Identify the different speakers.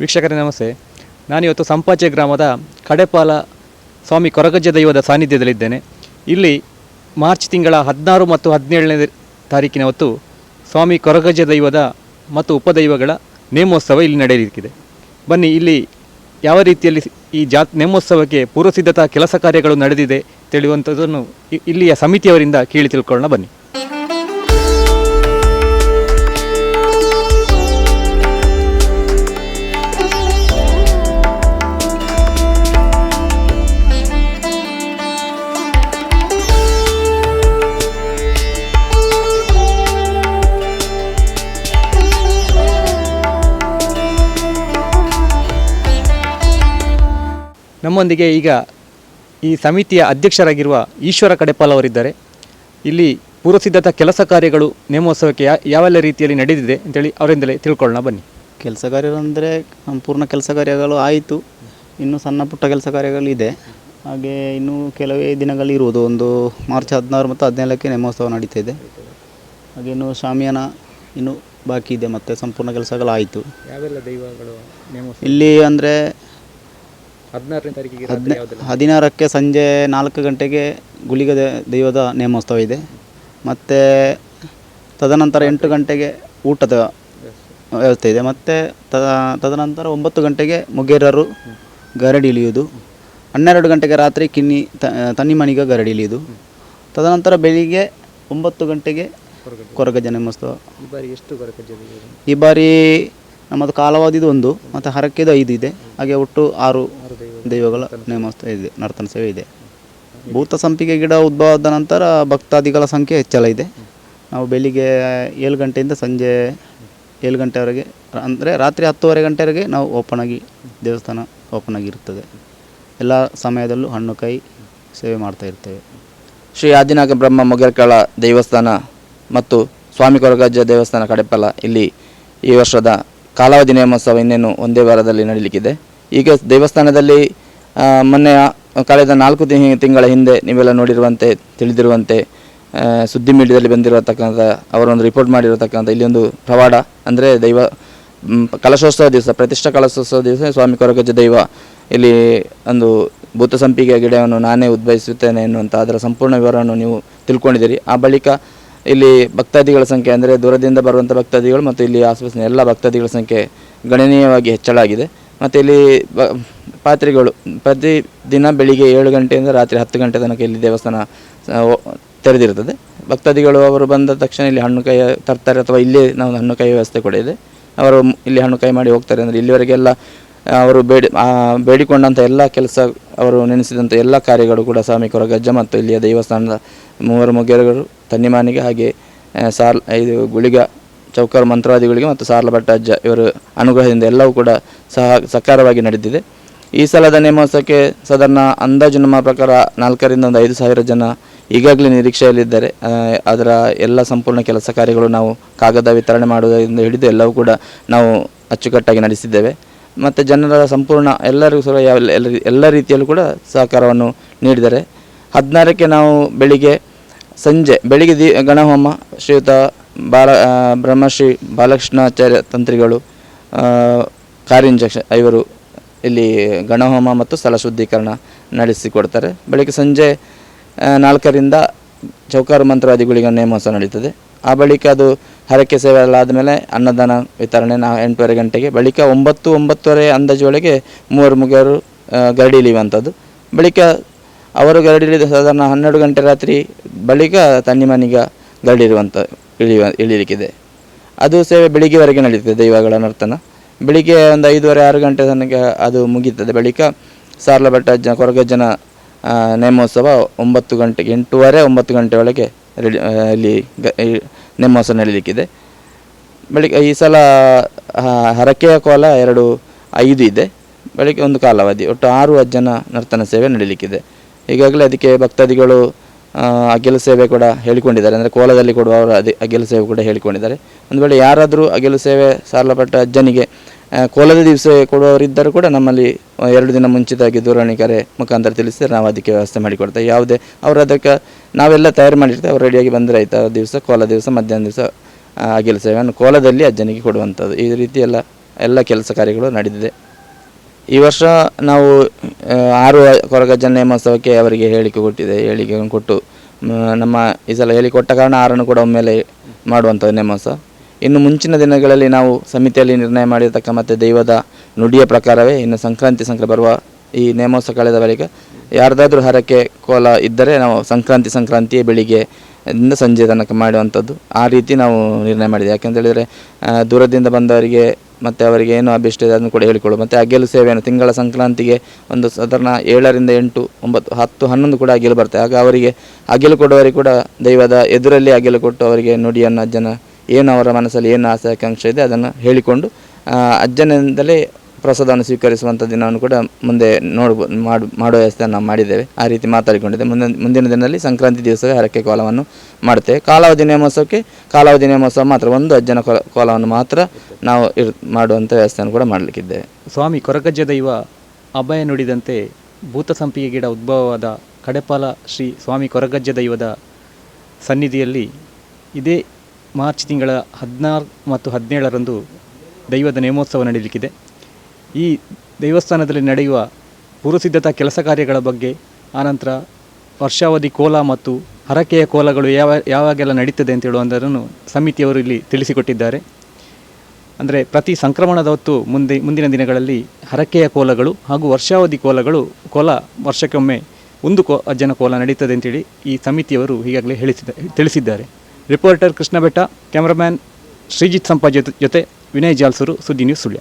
Speaker 1: ವೀಕ್ಷಕರೇ ನಮಸ್ತೆ. ನಾನಿವತ್ತು ಸಂಪಾಚೆ ಗ್ರಾಮದ ಕಡೆಪಾಲ ಸ್ವಾಮಿ ಕೊರಗಜ್ಜ ದೈವದ ಸಾನ್ನಿಧ್ಯದಲ್ಲಿದ್ದೇನೆ. ಇಲ್ಲಿ ಮಾರ್ಚ್ ತಿಂಗಳ ಹದಿನಾರು ಮತ್ತು ಹದಿನೇಳನೇ ತಾರೀಕಿನ ಹೊತ್ತು ಸ್ವಾಮಿ ಕೊರಗಜ್ಜ ದೈವದ ಮತ್ತು ಉಪದೈವಗಳ ನೇಮೋತ್ಸವ ಇಲ್ಲಿ ನಡೆಯಲಿಕ್ಕಿದೆ. ಬನ್ನಿ, ಇಲ್ಲಿ ಯಾವ ರೀತಿಯಲ್ಲಿ ಈ ಜಾತ್ ನೇಮೋತ್ಸವಕ್ಕೆ ಪೂರ್ವಸಿದ್ಧತಾ ಕೆಲಸ ಕಾರ್ಯಗಳು ನಡೆದಿದೆ ತಿಳಿಯುವಂಥದ್ದನ್ನು ಇಲ್ಲಿಯ ಸಮಿತಿಯವರಿಂದ ಕೇಳಿ ತಿಳ್ಕೊಳ್ಳೋಣ ಬನ್ನಿ. ನಮ್ಮೊಂದಿಗೆ ಈಗ ಈ ಸಮಿತಿಯ ಅಧ್ಯಕ್ಷರಾಗಿರುವ ಈಶ್ವರ ಕಡೆಪಾಲ್ ಅವರಿದ್ದಾರೆ. ಇಲ್ಲಿ ಪೂರ್ವಸಿದ್ಧತಾ ಕೆಲಸ ಕಾರ್ಯಗಳು ನೇಮೋತ್ಸವಕ್ಕೆ ಯಾ ಯಾವೆಲ್ಲ ರೀತಿಯಲ್ಲಿ ನಡೆದಿದೆ ಅಂತೇಳಿ ಅವರಿಂದಲೇ ತಿಳ್ಕೊಳ್ಳೋಣ ಬನ್ನಿ.
Speaker 2: ಕೆಲಸ ಕಾರ್ಯಗಳು ಅಂದರೆ ಸಂಪೂರ್ಣ ಕೆಲಸ ಕಾರ್ಯಗಳು ಆಯಿತು. ಇನ್ನೂ ಸಣ್ಣ ಪುಟ್ಟ ಕೆಲಸ ಕಾರ್ಯಗಳು ಇದೆ. ಹಾಗೆ ಇನ್ನೂ ಕೆಲವೇ ದಿನಗಳಿರುವುದು ಒಂದು ಮಾರ್ಚ್ ಹದಿನಾರು ಮತ್ತು ಹದಿನೇಳಕ್ಕೆ ನೇಮೋತ್ಸವ ನಡೀತಾ ಇದೆ. ಹಾಗೆ ಇನ್ನು ಶಾಮಿಯಾನ ಇನ್ನು ಬಾಕಿ ಇದೆ. ಮತ್ತು ಸಂಪೂರ್ಣ ಕೆಲಸಗಳು ಆಯಿತು.
Speaker 1: ಯಾವೆಲ್ಲ ದೈವಗಳು
Speaker 2: ಇಲ್ಲಿ ಅಂದರೆ
Speaker 1: ಹದಿನಾರನೇ ತಾರೀಕಿಗೆ
Speaker 2: ಹದಿನಾರಕ್ಕೆ ಸಂಜೆ ನಾಲ್ಕು ಗಂಟೆಗೆ ಗುಳಿಗ ದೇ- ದೈವದ ನೇಮೋತ್ಸವ ಇದೆ. ಮತ್ತು ತದನಂತರ ಎಂಟು ಗಂಟೆಗೆ ಊಟದ ವ್ಯವಸ್ಥೆ ಇದೆ. ಮತ್ತು ತದ ತದನಂತರ ಒಂಬತ್ತು ಗಂಟೆಗೆ ಮುಗೇರರು ಗರಡಿ ಇಳಿಯುವುದು. ಹನ್ನೆರಡು ಗಂಟೆಗೆ ರಾತ್ರಿ ಕಿನ್ನಿ ತ ತನ್ನಿಮಣಿಗ ಗರಡಿ ಇಳಿಯುವುದು. ತದನಂತರ ಬೆಳಿಗ್ಗೆ ಒಂಬತ್ತು ಗಂಟೆಗೆ ಕೊರಗಜ್ಜ ನೇಮೋತ್ಸವ.
Speaker 1: ಈ ಬಾರಿ ಎಷ್ಟು
Speaker 2: ಈ ಬಾರಿ ನಮ್ಮದು ಕಾಲವಾದಿದು ಒಂದು ಮತ್ತು ಹರಕೆದು ಐದು ಇದೆ. ಹಾಗೆ ಒಟ್ಟು ಆರು ದೈವಗಳ ನೇಮೋತ್ಸವ ಇದೆ, ನರ್ತನ ಸೇವೆ ಇದೆ. ಭೂತ ಸಂಪಿಗೆ ಗಿಡ ಉದ್ಭವ ಆದ ನಂತರ ಭಕ್ತಾದಿಗಳ ಸಂಖ್ಯೆ ಹೆಚ್ಚಳ ಇದೆ. ನಾವು ಬೆಳಿಗ್ಗೆ ಏಳು ಗಂಟೆಯಿಂದ ಸಂಜೆ ಏಳು ಗಂಟೆವರೆಗೆ, ಅಂದರೆ ರಾತ್ರಿ ಹತ್ತುವರೆ ಗಂಟೆವರೆಗೆ ನಾವು ಓಪನ್ ಆಗಿ ದೇವಸ್ಥಾನ ಓಪನ್ ಆಗಿರುತ್ತದೆ ಎಲ್ಲ ಸಮಯದಲ್ಲೂ ಹಣ್ಣು ಕೈ ಸೇವೆ ಮಾಡ್ತಾ ಇರ್ತೇವೆ.
Speaker 3: ಶ್ರೀ ಆದಿನಾಗ ಬ್ರಹ್ಮ ಮೊಗರ್ಕಳ ದೇವಸ್ಥಾನ ಮತ್ತು ಸ್ವಾಮಿ ಕೊರಗಜ್ಜ ದೇವಸ್ಥಾನ ಕಡೆಪಲ ಇಲ್ಲಿ ಈ ವರ್ಷದ ಕಾಲಾವಧಿ ನೇಮೋತ್ಸವ ಇನ್ನೇನು ಒಂದೇ ವಾರದಲ್ಲಿ ನಡೀಲಿಕ್ಕಿದೆ. ಈಗ ದೇವಸ್ಥಾನದಲ್ಲಿ ಮೊನ್ನೆ ಕಳೆದ ನಾಲ್ಕು ತಿಂಗ್- ತಿಂಗಳ ಹಿಂದೆ ನೀವೆಲ್ಲ ನೋಡಿರುವಂತೆ, ತಿಳಿದಿರುವಂತೆ ಸುದ್ದಿ ಮೀಡಿಯಾದಲ್ಲಿ ಬಂದಿರತಕ್ಕಂಥ, ಅವರೊಂದು ರಿಪೋರ್ಟ್ ಮಾಡಿರತಕ್ಕಂಥ ಇಲ್ಲಿ ಒಂದು ಪ್ರವಾಡ, ಅಂದರೆ ದೈವ ಕಲಶೋತ್ಸವ ದಿವಸ, ಪ್ರತಿಷ್ಠಾ ಕಲಶೋತ್ಸವ ದಿವಸ ಸ್ವಾಮಿ ಕೊರಗಜ್ಜ ದೈವ, ಇಲ್ಲಿ ಒಂದು ಭೂತ ಸಂಪಿಗೆ ಗಿಡವನ್ನು ನಾನೇ ಉದ್ಭವಿಸುತ್ತೇನೆ ಎನ್ನುವಂಥ ಅದರ ಸಂಪೂರ್ಣ ವಿವರವನ್ನು ನೀವು ತಿಳ್ಕೊಂಡಿದ್ದೀರಿ. ಆ ಬಳಿಕ ಇಲ್ಲಿ ಭಕ್ತಾದಿಗಳ ಸಂಖ್ಯೆ, ಅಂದರೆ ದೂರದಿಂದ ಬರುವಂಥ ಭಕ್ತಾದಿಗಳು ಮತ್ತು ಇಲ್ಲಿ ಆಸುಪಾಸಿನ ಎಲ್ಲ ಭಕ್ತಾದಿಗಳ ಸಂಖ್ಯೆ ಗಣನೀಯವಾಗಿ ಹೆಚ್ಚಳ ಆಗಿದೆ ಮತ್ತು ಇಲ್ಲಿ ಬ ಪ್ರತಿ ದಿನ ಬೆಳಿಗ್ಗೆ ಏಳು ಗಂಟೆಯಿಂದ ರಾತ್ರಿ ಹತ್ತು ಗಂಟೆ ತನಕ ಇಲ್ಲಿ ದೇವಸ್ಥಾನ ತೆರೆದಿರ್ತದೆ ಭಕ್ತಾದಿಗಳು ಅವರು ಬಂದ ತಕ್ಷಣ ಇಲ್ಲಿ ಹಣ್ಣು ಕೈ ತರ್ತಾರೆ ಅಥವಾ ಇಲ್ಲೇ ನಾವು ಹಣ್ಣು ಕೈ ವ್ಯವಸ್ಥೆ ಕೂಡ ಇದೆ. ಅವರು ಇಲ್ಲಿ ಹಣ್ಣು ಕೈ ಮಾಡಿ ಹೋಗ್ತಾರೆ. ಅಂದರೆ ಇಲ್ಲಿವರೆಗೆಲ್ಲ ಅವರು ಬೇಡಿ ಬೇಡಿಕೊಂಡಂಥ ಎಲ್ಲ ಕೆಲಸ, ಅವರು ನೆನೆಸಿದಂಥ ಎಲ್ಲ ಕಾರ್ಯಗಳು ಕೂಡ ಸ್ವಾಮಿ ಕೊರಗಜ್ಜ ಮತ್ತು ಇಲ್ಲಿಯ ದೇವಸ್ಥಾನದ ಮೂವರು ಮುಗಿಯರುಗಳು, ತನ್ನಿಮಾನಿಗೆ ಹಾಗೆ ಸಾಲ್, ಇದು ಗುಳಿಗ ಚೌಕಾರ ಮಂತ್ರವಾದಿಗಳಿಗೆ ಮತ್ತು ಸಾರ್ಲ ಅಜ್ಜ ಇವರ ಅನುಗ್ರಹದಿಂದ ಎಲ್ಲವೂ ಕೂಡ ಸಹ ಸಕಾರವಾಗಿ ನಡೆದಿದೆ. ಈ ಸಲದ ನೇಮೋತ್ಸವಕ್ಕೆ ಸಾಧಾರಣ ಅಂದಾಜು ನಮ್ಮ ಪ್ರಕಾರ ನಾಲ್ಕರಿಂದ ಒಂದು ಐದು ಸಾವಿರ ಜನ ಈಗಾಗಲೇ ನಿರೀಕ್ಷೆಯಲ್ಲಿದ್ದಾರೆ. ಅದರ ಎಲ್ಲ ಸಂಪೂರ್ಣ ಕೆಲಸ ಕಾರ್ಯಗಳು ನಾವು ಕಾಗದ ವಿತರಣೆ ಮಾಡುವುದರಿಂದ ಹಿಡಿದು ಎಲ್ಲವೂ ಕೂಡ ನಾವು ಅಚ್ಚುಕಟ್ಟಾಗಿ ನಡೆಸಿದ್ದೇವೆ. ಮತ್ತು ಜನರ ಸಂಪೂರ್ಣ ಎಲ್ಲರಿಗೂ ಸಹ ಎಲ್ಲ ರೀತಿಯಲ್ಲೂ ಕೂಡ ಸಹಕಾರವನ್ನು ನೀಡಿದ್ದಾರೆ. ಹದಿನಾರಕ್ಕೆ ನಾವು ಬೆಳಿಗ್ಗೆ ಸಂಜೆ, ಬೆಳಿಗ್ಗೆ ದಿ, ಗಣಹೋಮ ಶ್ರೀಯುತ ಬಾಲ ಬ್ರಹ್ಮಶ್ರೀ ಬಾಲಕೃಷ್ಣಾಚಾರ್ಯ ತಂತ್ರಿಗಳು ಕಾರ್ಯಂಜಕ್ಷ ಐವರು ಇಲ್ಲಿ ಗಣಹೋಮ ಮತ್ತು ಸ್ಥಳ ಶುದ್ಧೀಕರಣ ನಡೆಸಿಕೊಡ್ತಾರೆ. ಬಳಿಕ ಸಂಜೆ ನಾಲ್ಕರಿಂದ ಚೌಕಾರು ಮಂತ್ರವಾದಿಗಳಿಗೆ ನೇಮೋತ್ಸವ ನಡೀತದೆ. ಆ ಬಳಿಕ ಅದು ಹರಕೆ ಸೇವೆ ಎಲ್ಲ ಆದಮೇಲೆ ಅನ್ನದಾನ ವಿತರಣೆ ನಾ ಎಂಟೂವರೆ ಗಂಟೆಗೆ ಬಳಿಕ ಒಂಬತ್ತು ಒಂಬತ್ತುವರೆ ಅಂದಾಜು ಒಳಗೆ ಮೂವರು ಮುಗಿಯರು ಆ, ಗರಡಿ ಇಳಿಯುವಂಥದ್ದು. ಬಳಿಕ ಅವರು ಗರಡಿ ಇಳಿದ ಸಾಧಾರಣ ಹನ್ನೆರಡು ಗಂಟೆ ರಾತ್ರಿ ಬಳಿಕ ತನ್ನಿಮನಿಗ ಗರಡಿ ಇರುವಂಥ ಇಳಿಯುವ ಇಳಿಲಿಕ್ಕಿದೆ ಅದು ಸೇವೆ ಬೆಳಿಗ್ಗೆವರೆಗೆ ನಡೀತದೆ ದೈವಗಳ ನರ್ತನ ಬೆಳಿಗ್ಗೆ ಒಂದು ಐದೂವರೆ, ಆರು ಗಂಟೆ ತನಕ ಅದು ಮುಗೀತದೆ. ಬಳಿಕ ಸಾರ್ಲ ಜನ, ಕೊರಗಜ್ಜನ ನೇಮೋತ್ಸವ ಒಂಬತ್ತು ಗಂಟೆಗೆ, ಎಂಟೂವರೆ, ಒಂಬತ್ತು ಗಂಟೆ ಒಳಗೆ ರೆಡಿ ಇಲ್ಲಿ ಗ ನೇಮೋತ್ಸವ ನಡೀಲಿಕ್ಕಿದೆ. ಬಳಿಕ ಈ ಸಲ ಹರಕೆಯ ಕೋಲ ಎರಡು, ಐದು ಇದೆ. ಬಳಿಕ ಒಂದು ಕಾಲಾವಧಿ. ಒಟ್ಟು ಆರು ಅಜ್ಜನ ನರ್ತನ ಸೇವೆ ನಡೀಲಿಕ್ಕಿದೆ. ಈಗಾಗಲೇ ಅದಕ್ಕೆ ಭಕ್ತಾದಿಗಳು ಅಗೆಲು ಸೇವೆ ಕೂಡ ಹೇಳಿಕೊಂಡಿದ್ದಾರೆ. ಅಂದರೆ ಕೋಲದಲ್ಲಿ ಕೊಡುವವರು ಅದೇ ಅಗೆಲು ಸೇವೆ ಕೂಡ ಹೇಳಿಕೊಂಡಿದ್ದಾರೆ. ಒಂದು ವೇಳೆ ಯಾರಾದರೂ ಅಗೆಲು ಸೇವೆ ಸಾಲಪಟ್ಟ ಅಜ್ಜನಿಗೆ ಕೋಲದ ದಿವಸ ಕೊಡುವವರಿದ್ದರೂ ಕೂಡ ನಮ್ಮಲ್ಲಿ ಎರಡು ದಿನ ಮುಂಚಿತವಾಗಿ ದೂರವಾಣಿ ಕರೆ ಮುಖಾಂತರ ತಿಳಿಸಿದ್ರೆ ನಾವು ಅದಕ್ಕೆ ವ್ಯವಸ್ಥೆ ಮಾಡಿಕೊಡ್ತೇವೆ. ಯಾವುದೇ ಅವರು ಅದಕ್ಕೆ ನಾವೆಲ್ಲ ತಯಾರು ಮಾಡಿರ್ತೇವೆ. ಅವ್ರು ರೆಡಿಯಾಗಿ ಬಂದರೆ ಆಯ್ತು. ಆ ದಿವಸ ಕೋಲ ದಿವಸ, ಮಧ್ಯಾಹ್ನ ದಿವಸ ಅಗೆಲು ಸೇವೆಯನ್ನು ಕೋಲದಲ್ಲಿ ಅಜ್ಜನಿಗೆ ಕೊಡುವಂಥದ್ದು. ಈ ರೀತಿ ಎಲ್ಲ ಎಲ್ಲ ಕೆಲಸ ಕಾರ್ಯಗಳು ನಡೆದಿದೆ. ಈ ವರ್ಷ ನಾವು ಆರು ಕೊರಗಜ್ಜನ ನೇಮೋತ್ಸವಕ್ಕೆ ಅವರಿಗೆ ಹೇಳಿಕೆ ಕೊಟ್ಟಿದೆ, ಹೇಳಿಕೆ ಕೊಟ್ಟು ನಮ್ಮ ಈ ಸಲ ಹೇಳಿಕೊಟ್ಟ ಕಾರಣ ಆರನ್ನು ಕೂಡ ಒಮ್ಮೆಲೆ ಮಾಡುವಂಥ ನೇಮೋತ್ಸವ. ಇನ್ನು ಮುಂಚಿನ ದಿನಗಳಲ್ಲಿ ನಾವು ಸಮಿತಿಯಲ್ಲಿ ನಿರ್ಣಯ ಮಾಡಿರ್ತಕ್ಕ ಮತ್ತು ದೈವದ ನುಡಿಯ ಪ್ರಕಾರವೇ ಇನ್ನು ಸಂಕ್ರಾಂತಿ ಸಂಕ್ರ ಬರುವ ಈ ನೇಮೋತ್ಸವ ಕಳೆದ ಬಳಿಕ ಯಾರ್ದಾದ್ರೂ ಹರಕೆ ಕೋಲ ಇದ್ದರೆ ನಾವು ಸಂಕ್ರಾಂತಿ ಸಂಕ್ರಾಂತಿಯೇ ಬೆಳಿಗ್ಗೆ ಇಂದ ಸಂಜೆ ತನಕ ಮಾಡುವಂಥದ್ದು. ಆ ರೀತಿ ನಾವು ನಿರ್ಣಯ ಮಾಡಿದೆ. ಯಾಕೆಂತ ಹೇಳಿದರೆ ದೂರದಿಂದ ಬಂದವರಿಗೆ ಮತ್ತು ಅವರಿಗೆ ಏನು ಅಭಿಷ್ಟ ಇದೆ ಅದನ್ನು ಕೂಡ ಹೇಳಿಕೊಳ್ಳು ಮತ್ತು ಅಗೆಲು ಸೇವೆಯನ್ನು ತಿಂಗಳ ಸಂಕ್ರಾಂತಿಗೆ ಒಂದು ಸಾಧಾರಣ ಏಳರಿಂದ ಎಂಟು, ಒಂಬತ್ತು, ಹತ್ತು, ಹನ್ನೊಂದು ಕೂಡ ಅಗೆಲು ಬರ್ತದೆ ಆಗ ಅವರಿಗೆ ಅಗೆಲು ಕೊಡುವವರಿಗೆ ಕೂಡ ದೈವದ ಎದುರಲ್ಲಿ ಅಗೆಲು ಕೊಟ್ಟು ಅವರಿಗೆ ನುಡಿಯನ್ನು, ಅಜ್ಜನ ಏನು ಅವರ ಮನಸ್ಸಲ್ಲಿ ಏನು ಆಸೆ, ಆಕಾಂಕ್ಷೆ ಇದೆ ಅದನ್ನು ಹೇಳಿಕೊಂಡು ಅಜ್ಜನಿಂದಲೇ ಪ್ರಸಾದವನ್ನು ಸ್ವೀಕರಿಸುವಂಥ ದಿನವನ್ನು ಕೂಡ ಮುಂದೆ ನೋಡ್ಬೋ, ಮಾಡು, ಮಾಡುವ ವ್ಯವಸ್ಥೆಯನ್ನು ನಾವು ಮಾಡಿದ್ದೇವೆ. ಆ ರೀತಿ ಮಾತಾಡಿಕೊಂಡಿದ್ದೆ ಮುಂದಿನ ಮುಂದಿನ ದಿನದಲ್ಲಿ ಸಂಕ್ರಾಂತಿ ದಿವಸವೇ ಹರಕೆ ಕೋಲವನ್ನು ಮಾಡುತ್ತೇವೆ. ಕಾಲಾವಧಿ ನೇಮೋತ್ಸವಕ್ಕೆ ಕಾಲಾವಧಿ ನೇಮೋತ್ಸವ ಮಾತ್ರ. ಒಂದು ಅಜ್ಜನ ಕೋಲ ಕೋಲವನ್ನು ಮಾತ್ರ ನಾವು ಇರ್ ಮಾಡುವಂಥ ವ್ಯವಸ್ಥೆಯನ್ನು ಕೂಡ ಮಾಡಲಿಕ್ಕಿದ್ದೇವೆ.
Speaker 1: ಸ್ವಾಮಿ ಕೊರಗಜ್ಜ ದೈವ ಅಭಯ ನುಡಿದಂತೆ ಭೂತ ಸಂಪಿಗೆ ಗಿಡ ಉದ್ಭವವಾದ ಕಡೆಪಾಲ ಶ್ರೀ ಸ್ವಾಮಿ ಕೊರಗಜ್ಜ ದೈವದ ಸನ್ನಿಧಿಯಲ್ಲಿ ಇದೇ ಮಾರ್ಚ್ ತಿಂಗಳ ಹದಿನಾರು ಮತ್ತು ಹದಿನೇಳರಂದು ದೈವದ ನೇಮೋತ್ಸವ ನಡೆಯಲಿಕ್ಕಿದೆ ಈ ದೇವಸ್ಥಾನದಲ್ಲಿ ನಡೆಯುವ ಪೂರ್ವಸಿದ್ಧತಾ ಕೆಲಸ ಕಾರ್ಯಗಳ ಬಗ್ಗೆ ಆನಂತರ ವರ್ಷಾವಧಿ ಕೋಲ ಮತ್ತು ಹರಕೆಯ ಕೋಲಗಳು ಯಾವ, ಯಾವಾಗೆಲ್ಲ ನಡೀತದೆ ಅಂತ ಹೇಳುವುದನ್ನು ಸಮಿತಿಯವರು ಇಲ್ಲಿ ತಿಳಿಸಿಕೊಟ್ಟಿದ್ದಾರೆ. ಅಂದರೆ ಪ್ರತಿ ಸಂಕ್ರಮಣದ ಹೊತ್ತು ಮುಂದೆ, ಮುಂದಿನ ದಿನಗಳಲ್ಲಿ ಹರಕೆಯ ಕೋಲಗಳು ಹಾಗೂ ವರ್ಷಾವಧಿ ಕೋಲಗಳು, ಕೋಲ ವರ್ಷಕ್ಕೊಮ್ಮೆ ಒಂದು ಕೋ, ಅಜ್ಜನ ಕೋಲ ನಡೀತದೆ ಅಂತೇಳಿ ಈ ಸಮಿತಿಯವರು ಈಗಾಗಲೇ ಹೇಳಿಸಿದ, ತಿಳಿಸಿದ್ದಾರೆ. ರಿಪೋರ್ಟರ್ ಕೃಷ್ಣ ಬೆಟ್ಟ ಕ್ಯಾಮ್ರಾಮ್ಯಾನ್ ಶ್ರೀಜಿತ್ ಸಂಪಾ ಜೊತೆ ಜೊತೆ ವಿನಯ್ ಜಾಲ್ಸೂರು, ಸುದ್ದಿ ನ್ಯೂಸ್ ಸುಳ್ಯ.